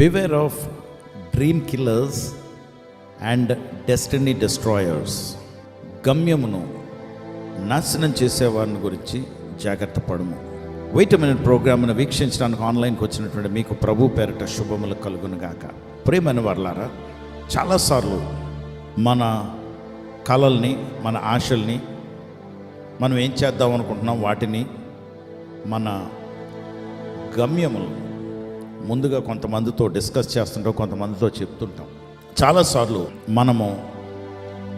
Beware of dream killers and destiny destroyers గమ్యమును నాశనం చేసేవారిని గురించి జాగ్రత్త పడము. వెయిట్ మినిట్ ప్రోగ్రామ్ను వీక్షించడానికి ఆన్లైన్కి వచ్చినటువంటి మీకు ప్రభు పేరిట శుభములు కలుగునుగాక ప్రేమని వర్లారా చాలాసార్లు మన కళల్ని మన ఆశల్ని మనం ఏం చేద్దాం అనుకుంటున్నాం వాటిని మన గమ్యములు ముందుగా కొంతమందితో డిస్కస్ చేస్తుంటాం కొంతమందితో చెప్తుంటాం. చాలాసార్లు మనము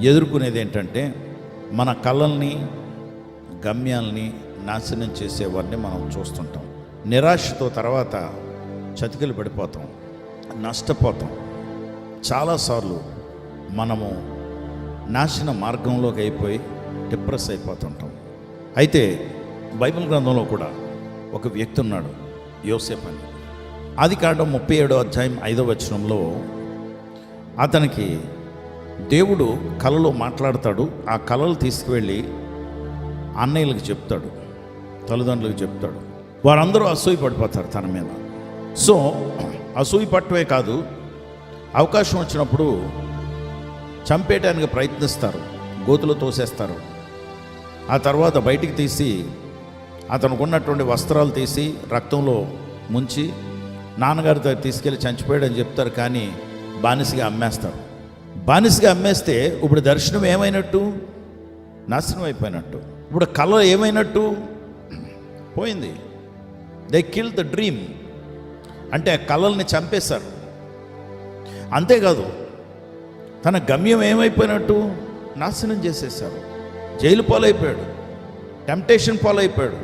ఎదుర్కొనేది ఏంటంటే మన కళల్ని గమ్యాల్ని నాశనం చేసేవారిని మనం చూస్తుంటాం. నిరాశతో తర్వాత చతికిలు పడిపోతాం నష్టపోతాం. చాలాసార్లు మనము నాశన మార్గంలోకి అయిపోయి డిప్రెస్ అయిపోతుంటాం. అయితే బైబిల్ గ్రంథంలో కూడా ఒక వ్యక్తి ఉన్నాడు యోసేఫ్ అని. అది కారణం ముప్పై ఏడో అధ్యాయం ఐదో వచనంలో అతనికి దేవుడు కలలో మాట్లాడతాడు ఆ కళలు తీసుకువెళ్ళి అన్నయ్యలకు చెప్తాడు తల్లిదండ్రులకు చెప్తాడు. వారందరూ అసూయ పడిపోతారు తన మీద. సో అసూయ పట్టవే కాదు అవకాశం వచ్చినప్పుడు చంపేయడానికి ప్రయత్నిస్తారు గోతులు తోసేస్తారు. ఆ తర్వాత బయటికి తీసి అతనికి ఉన్నటువంటి వస్త్రాలు తీసి రక్తంలో ముంచి నాన్నగారితో తీసుకెళ్ళి చంచిపోయాడని చెప్తారు కానీ బానిసగా అమ్మేస్తారు. బానిసగా అమ్మేస్తే ఇప్పుడు దర్శనం ఏమైనట్టు? నాశనం అయిపోయినట్టు. ఇప్పుడు కళ ఏమైనట్టు? పోయింది. దే కిల్ ద డ్రీమ్ అంటే ఆ కళల్ని చంపేశారు. అంతేకాదు తన గమ్యం ఏమైపోయినట్టు? నాశనం చేసేసారు జైలు పాలైపోయాడు. టెంప్టేషన్ పాలైపోయాడు.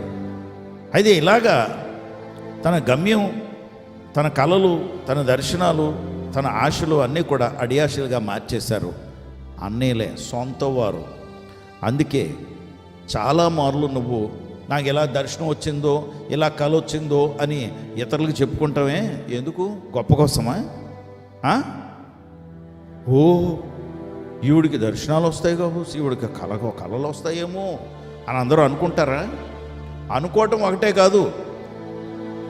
అయితే ఇలాగా తన గమ్యం తన కళలు తన దర్శనాలు తన ఆశలు అన్నీ కూడా అడియాశలుగా మార్చేశారు. అన్నీలే సొంత వారు అందుకే చాలా మార్లు నువ్వు నాకు ఎలా దర్శనం వచ్చిందో ఇలా కళ వచ్చిందో అని ఇతరులకు చెప్పుకుంటామే ఎందుకు? గొప్ప కోసమా? ఓ ఈవిడికి దర్శనాలు వస్తాయి కావు ఈవిడికి కళ కళలు వస్తాయేమో అని అందరూ అనుకుంటారా? అనుకోవటం ఒకటే కాదు.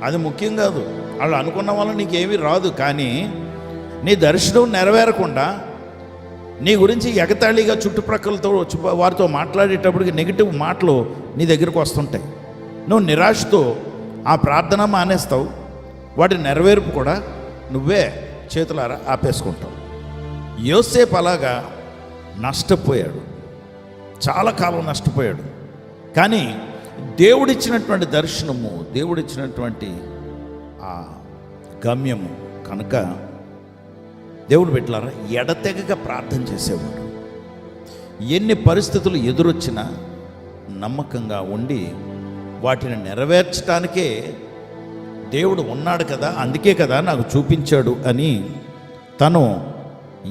అది ముఖ్యం కాదు. వాళ్ళు అనుకున్న వల్ల నీకేమీ రాదు కానీ నీ దర్శనం నెరవేరకుండా నీ గురించి ఎగతాళిగా చుట్టుప్రక్కలతో వారితో మాట్లాడేటప్పటికి నెగిటివ్ మాటలు నీ దగ్గరకు వస్తుంటాయి. నువ్వు నిరాశతో ఆ ప్రార్థన మానేస్తావు వాటి నెరవేర్పు కూడా నువ్వే చేతులారా ఆపేసుకుంటావు. యోసేపు అలాగా నష్టపోయాడు. చాలా కాలం నష్టపోయాడు. కానీ దేవుడిచ్చినటువంటి దర్శనము దేవుడిచ్చినటువంటి ఆ గమ్యము కనుక దేవుడు పెట్టారా? ఎడతెగక ప్రార్థన చేసేవాడు. ఎన్ని పరిస్థితులు ఎదురొచ్చినా నమ్మకంగా ఉండి వాటిని నెరవేర్చడానికే దేవుడు ఉన్నాడు కదా అందుకే కదా నాకు చూపించాడు అని తను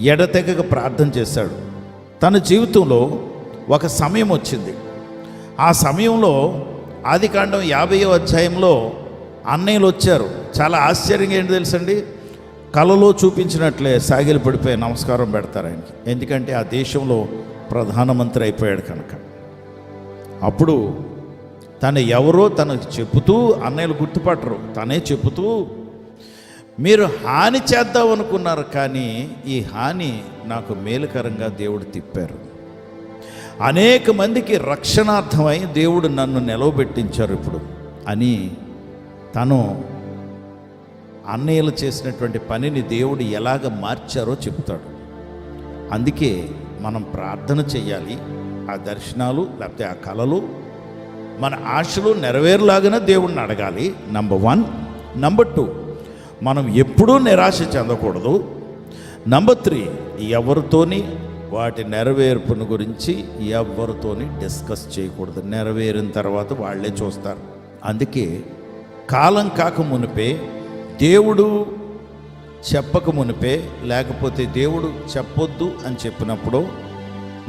ఎడతెగక ప్రార్థన చేశాడు. తన జీవితంలో ఒక సమయం వచ్చింది. ఆ సమయంలో ఆదికాండం యాభైవ అధ్యాయంలో అన్నయ్యలు వచ్చారు. చాలా ఆశ్చర్యంగా ఏంటి తెలుసండి? కలలో చూపించినట్లే సాగిలు పడిపోయి నమస్కారం పెడతారు ఆయనకి. ఎందుకంటే ఆ దేశంలో ప్రధానమంత్రి అయిపోయాడు కనుక. అప్పుడు తను ఎవరో తనకు చెబుతూ అన్నయ్యలు గుర్తుపట్టరు. తనే చెబుతూ మీరు హాని చేద్దాం అనుకున్నారు కానీ ఈ హాని నాకు మేలుకరంగా దేవుడు తిప్పారు. అనేక మందికి రక్షణార్థమై దేవుడు నన్ను నిలవబెట్టించారు ఇప్పుడు అని తను అన్నయ్యలు చేసినటువంటి పనిని దేవుడు ఎలాగ మార్చారో చెప్తాడు. అందుకే మనం ప్రార్థన చేయాలి. ఆ దర్శనాలు లేకపోతే ఆ కళలు మన ఆశలు నెరవేరులాగానే దేవుణ్ణి అడగాలి. నంబర్ వన్ నంబర్ టూ మనం ఎప్పుడూ నిరాశ చెందకూడదు. నంబర్ త్రీ ఎవరితోని వాటి నెరవేర్పును గురించి ఎవరితోని డిస్కస్ చేయకూడదు. నెరవేరిన తర్వాత వాళ్ళే చూస్తారు. అందుకే కాలం కాక మునిపే దేవుడు చెప్పక మునిపే లేకపోతే దేవుడు చెప్పొద్దు అని చెప్పినప్పుడు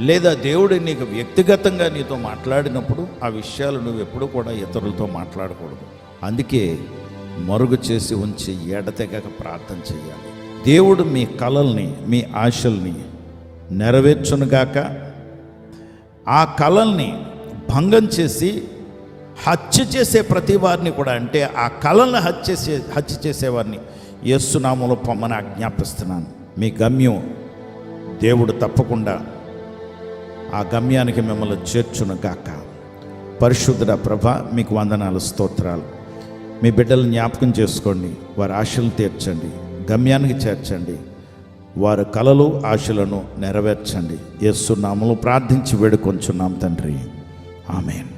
లేదా దేవుడు నీకు వ్యక్తిగతంగా నీతో మాట్లాడినప్పుడు ఆ విషయాలు నువ్వు ఎప్పుడూ కూడా ఇతరులతో మాట్లాడకూడదు. అందుకే మరుగు చేసి ఉంచి ఎడతెగక ప్రార్థన చేయాలి. దేవుడు మీ కలల్ని మీ ఆశల్ని నెరవేర్చునుగాక ఆ కళల్ని భంగం చేసి హత్య చేసే ప్రతి వారిని కూడా అంటే ఆ కళలను హత్య చేసే హత్య చేసేవారిని యేసునామంలో పొమ్మని ఆజ్ఞాపిస్తున్నాను. మీ గమ్యం దేవుడు తప్పకుండా ఆ గమ్యానికి మిమ్మల్ని చేర్చును గాక పరిశుద్ధుడ ప్రభ మీకు వందనాలు స్తోత్రాలు. మీ బిడ్డలు జ్ఞాపకం చేసుకోండి వారి ఆశలు తీర్చండి గమ్యానికి చేర్చండి వారి కలలు ఆశలను నెరవేర్చండి. యేసు ప్రార్థించి వేడుకొంచున్నాం తండ్రి. ఆమెను.